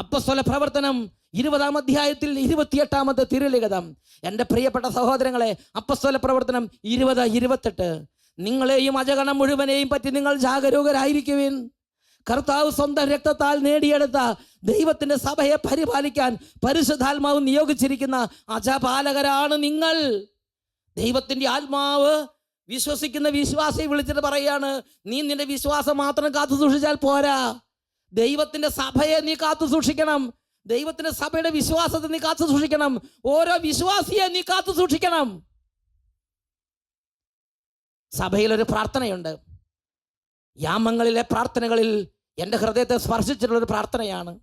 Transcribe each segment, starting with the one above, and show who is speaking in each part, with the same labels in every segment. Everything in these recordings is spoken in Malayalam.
Speaker 1: അപ്പസ്വല പ്രവർത്തനം ഇരുപതാം അധ്യായത്തിൽ ഇരുപത്തിയെട്ടാമത്തെ തിരുലിഖിതം. എന്റെ പ്രിയപ്പെട്ട സഹോദരങ്ങളെ അപ്പസ്വല പ്രവർത്തനം ഇരുപത് ഇരുപത്തെട്ട്. നിങ്ങളെയും അജഗണം മുഴുവനെയും പറ്റി നിങ്ങൾ ജാഗരൂകരായിരിക്കുവിൻ. കർത്താവ് സ്വന്തം രക്തത്താൽ നേടിയെടുത്ത ദൈവത്തിന്റെ സഭയെ പരിപാലിക്കാൻ പരിശുദ്ധാത്മാവ് നിയോഗിച്ചിരിക്കുന്ന അജപാലകരാണ് നിങ്ങൾ. ദൈവത്തിന്റെ ആത്മാവ് വിശ്വസിക്കുന്ന വിശ്വാസിയെ വിളിച്ചിട്ട് പറയാണ് നീ നിന്റെ വിശ്വാസം മാത്രം കാത്തു സൂക്ഷിച്ചാൽ പോരാ. ദൈവത്തിന്റെ സഭയെ നീ കാത്തു സൂക്ഷിക്കണം. ദൈവത്തിന്റെ സഭയുടെ വിശ്വാസത്തെ നീ കാത്തു സൂക്ഷിക്കണം. ഓരോ വിശ്വാസിയെ നീ കാത്തു സൂക്ഷിക്കണം. സഭയിൽ ഒരു പ്രാർത്ഥനയുണ്ട്. യാമങ്ങളിലെ പ്രാർത്ഥനകളിൽ എന്റെ ഹൃദയത്തെ സ്പർശിച്ചിട്ടുള്ള ഒരു പ്രാർത്ഥനയാണ്.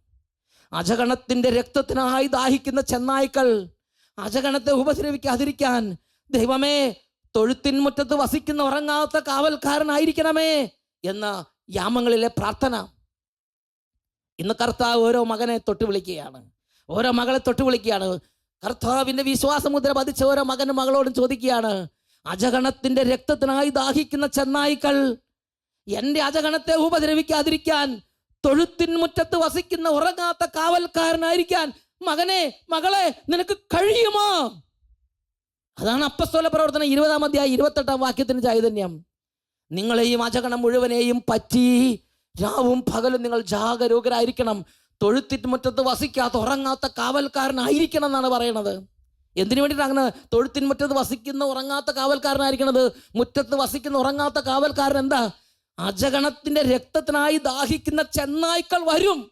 Speaker 1: അജഗണത്തിന്റെ രക്തത്തിനായി ദാഹിക്കുന്ന ചെന്നായ്ക്കൾ അജഗണത്തെ ഉപദ്രവിക്കാതിരിക്കാൻ ദൈവമേ തൊഴുത്തിൻ മുറ്റത്ത് വസിക്കുന്ന ഉറങ്ങാത്ത കാവൽക്കാരനായിരിക്കണമേ എന്ന യാമങ്ങളിലെ പ്രാർത്ഥന. ഇന്ന് കർത്താവ് ഓരോ മകനെ തൊട്ട് വിളിക്കുകയാണ്. ഓരോ മകളെ തൊട്ട് വിളിക്കുകയാണ്. കർത്താവിന്റെ വിശ്വാസമുദ്ര പതിച്ച ഓരോ മകനും മകളോടും ചോദിക്കുകയാണ്. അജഗണത്തിന്റെ രക്തത്തിനായി ദാഹിക്കുന്ന ചെന്നായ്ക്കൾ എന്റെ അജഗണത്തെ ഉപദ്രവിക്കാതിരിക്കാൻ തൊഴുത്തിൻ മുറ്റത്ത് വസിക്കുന്ന ഉറങ്ങാത്ത കാവൽക്കാരനായിരിക്കാൻ മകനെ മകളെ നിനക്ക് കഴിയുമോ? അതാണ് അപ്പസ്തോല പ്രവർത്തനം ഇരുപതാം അധ്യായം ഇരുപത്തെട്ടാം വാക്യത്തിന് ചൈതന്യം. നിങ്ങളെയും അജഗണം മുഴുവനെയും പറ്റി രാവും പകലും നിങ്ങൾ ജാഗരൂകരായിരിക്കണം. തൊഴുത്തിറ്റ് മുറ്റത്ത് വസിക്കാത്ത ഉറങ്ങാത്ത കാവൽക്കാരനായിരിക്കണം എന്നാണ് പറയണത്. എന്തിനു വേണ്ടിയിട്ടാണ് അങ്ങനെ തൊഴുത്തിൻ മുറ്റത്ത് വസിക്കുന്ന ഉറങ്ങാത്ത കാവൽക്കാരനായിരിക്കണത്? മുറ്റത്ത് വസിക്കുന്ന ഉറങ്ങാത്ത കാവൽക്കാരൻ എന്താ? അജഗണത്തിന്റെ രക്തത്തിനായി ദാഹിക്കുന്ന ചെന്നായ്ക്കൾ വരും.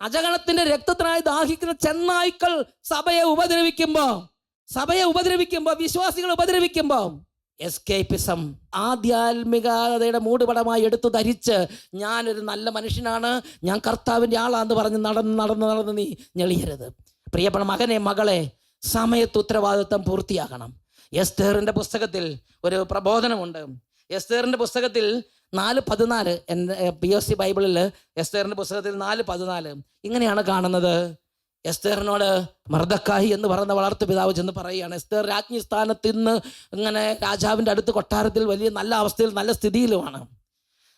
Speaker 1: അജഗണത്തിന്റെ രക്തത്തിനായി ദാഹിക്കുന്ന ചെന്നായ്ക്കൾ സഭയെ ഉപദ്രവിക്കുമ്പോ സഭയെ ഉപദ്രവിക്കുമ്പോ വിശ്വാസികൾ ഉപദ്രവിക്കുമ്പോ എസ്കേപ്പിസം ആധ്യാത്മികതയുടെ മൂടുപടമായി എടുത്തു ധരിച്ച് ഞാനൊരു നല്ല മനുഷ്യനാണ് ഞാൻ കർത്താവിന്റെ ആളാന്ന് പറഞ്ഞ് നടന്ന് നടന്ന് നടന്ന് നീ ഞെളിയരുത്. പ്രിയപ്പെട്ട മകനെ മകളെ സമയത്ത് ഉത്തരവാദിത്വം പൂർത്തിയാക്കണം. എസ്തേറിന്റെ പുസ്തകത്തിൽ ഒരു പ്രബോധനമുണ്ട്. എസ്തേറിന്റെ പുസ്തകത്തിൽ നാല് പതിനാല് എന്റെ പി എസ് സി ബൈബിളിൽ എസ്തേറിന്റെ പുസ്തകത്തിൽ നാല് പതിനാല് ഇങ്ങനെയാണ് കാണുന്നത്. എസ്തേറിനോട് മർദ്ദക്കാഹി എന്ന് പറയുന്ന വളർത്തു പിതാവ് ചെന്ന് പറയുകയാണ് എസ്തേർ രാജ്ഞി സ്ഥാനത്ത് ഇന്ന് ഇങ്ങനെ രാജാവിന്റെ അടുത്ത് കൊട്ടാരത്തിൽ വലിയ നല്ല അവസ്ഥയിൽ നല്ല സ്ഥിതിയിലുമാണ്.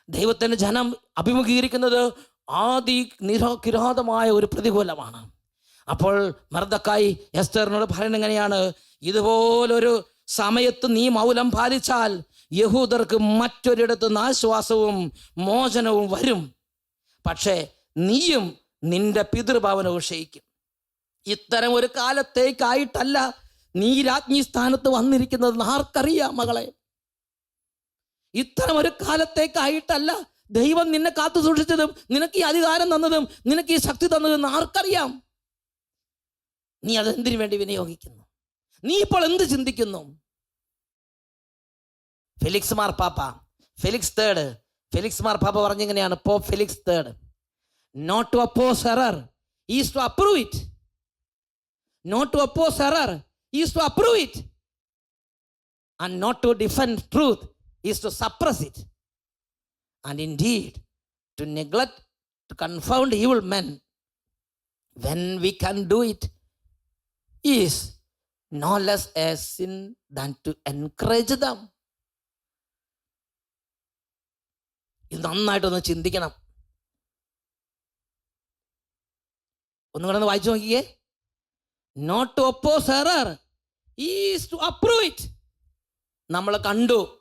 Speaker 1: ദൈവത്തിന്റെ ജനം അഭിമുഖീകരിക്കുന്നത് ആദി നിരോ കിരാതമായ ഒരു പ്രതികൂലമാണ്. അപ്പോൾ മർദ്ദക്കായി എസ്തേറിനോട് പറയുന്നത് എങ്ങനെയാണ് ഇതുപോലൊരു സമയത്ത് നീ മൗലം പാലിച്ചാൽ യഹൂദർക്ക് മറ്റൊരിടത്ത് നാശ്വാസവും മോചനവും വരും. പക്ഷേ നീയും നിന്റെ പിതൃഭവനവും ക്ഷയിക്കും ഇത്തരം ഒരു കാലത്തേക്കായിട്ടല്ല നീ രാജ്ഞി സ്ഥാനത്ത് വന്നിരിക്കുന്നത് ആർക്കറിയാം മകളെ? ഇത്തരം ഒരു കാലത്തേക്കായിട്ടല്ല ദൈവം നിന്നെ കാത്തു സൂക്ഷിച്ചതും നിനക്ക് ഈ അധികാരം തന്നതും നിനക്ക് ഈ ശക്തി തന്നതും ആർക്കറിയാം? നീ അതെന്തിനു വേണ്ടി വിനിയോഗിക്കുന്നു? നീ ഇപ്പോൾ എന്ത് ചിന്തിക്കുന്നു? ഫെലിക്സ് മാർപ്പാപ്പ ഫെലിക്സ് തേർഡ് ഫെലിക്സ് മാർപ്പാപ്പ പറഞ്ഞിങ്ങനെയാണ് pope Felix third not to oppose error is to approve it Not to oppose error is to approve it and not to defend truth is to suppress it and indeed to neglect to confound evil men when we can do it is no less a sin than to encourage them. ഇത് നന്നായിട്ടൊന്ന് ചിന്തിക്കണം ഒന്നും കൂടെ ഒന്ന് വായിച്ചു നോക്കിയേ not to oppose error is to approve it നമ്മൾ കണ്ടു.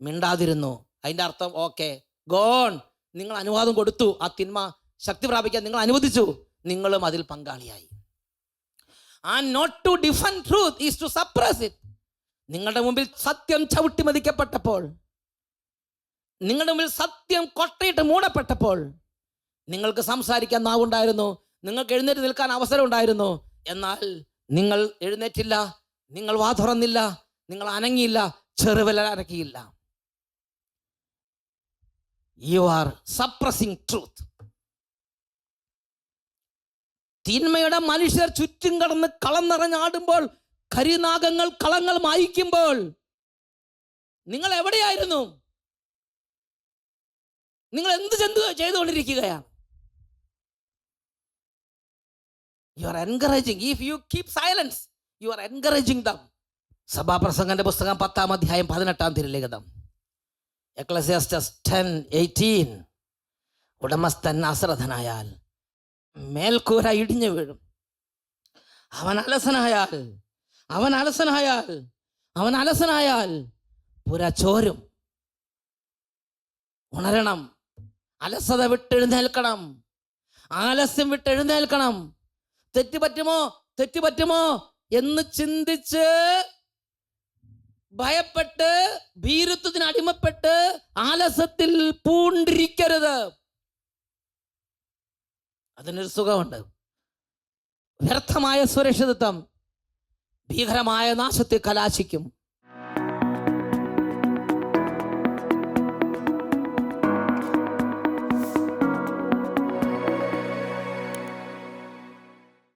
Speaker 1: മിണ്ടാതിരുന്നു. അതിന്റെ അർത്ഥം ഓക്കെ ഗോൺ നിങ്ങൾ അനുവാദം കൊടുത്തു. ആ തിന്മ ശക്തി പ്രാപിക്കാൻ നിങ്ങൾ അനുവദിച്ചു. നിങ്ങളും അതിൽ പങ്കാളിയായി. ആ not to defend truth is to suppress it നിങ്ങളുടെ മുമ്പിൽ സത്യം ചവിട്ടി മതിക്കപ്പെട്ടപ്പോൾ നിങ്ങളുടെ മുമ്പിൽ സത്യം കൊട്ടയിട്ട് മൂടപ്പെട്ടപ്പോൾ നിങ്ങൾക്ക് സംസാരിക്കാൻ നാവുണ്ടായിരുന്നു. നിങ്ങൾക്ക് എഴുന്നേറ്റ് നിൽക്കാൻ അവസരം ഉണ്ടായിരുന്നു എന്നാൽ നിങ്ങൾ എഴുന്നേറ്റില്ല നിങ്ങൾ വാ തുറന്നില്ല നിങ്ങൾ അനങ്ങിയില്ല ചെറുവില അനക്കിയില്ല. യു ആർ സപ്രസിങ് ട്രൂത്ത് തിന്മയുടെ മനുഷ്യർ ചുറ്റും കടന്ന് കളം നിറഞ്ഞാടുമ്പോൾ കരിനാഗങ്ങൾ കളങ്ങൾ മായിക്കുമ്പോൾ നിങ്ങൾ എവിടെയായിരുന്നു? നിങ്ങൾ എന്ത് ചെയ്തുകൊണ്ടിരിക്കുകയാണ്? You are encouraging if you keep silence you are encouraging them സഭാപ്രസംഗന്റെ പുസ്തകം പത്താം അധ്യായം പതിനെട്ടാം തിരുലിഖിതം എക്ലസിയസ്റ്റസ് ടെൻ എയ്റ്റീൻ ഉടമസ്ഥൻ അശ്രദ്ധനായാൽ മേൽക്കൂര ഇടിഞ്ഞു വീഴും. അവൻ അലസനായാൽ അവൻ അലസനായാൽ അവൻ അലസനായാൽ പുര ചോരും. ഉണരണം. അലസത വിട്ടെഴുന്നേൽക്കണം. ആലസ്യം വിട്ടെഴുന്നേൽക്കണം. തെറ്റ് പറ്റുമോ? തെറ്റ് പറ്റുമോ? എന്ന് ചിന്തിച്ച് ഭയപ്പെട്ട് ഭീരുത്വത്തിന് അടിമപ്പെട്ട് ആലസ്യത്തിൽ പൂണ്ടിരിക്കരുത്. അതിനൊരു സുഖമുണ്ട്. വ്യർത്ഥമായ സുരക്ഷിതത്വം ഭീകരമായ നാശത്തെ കലാശിക്കും.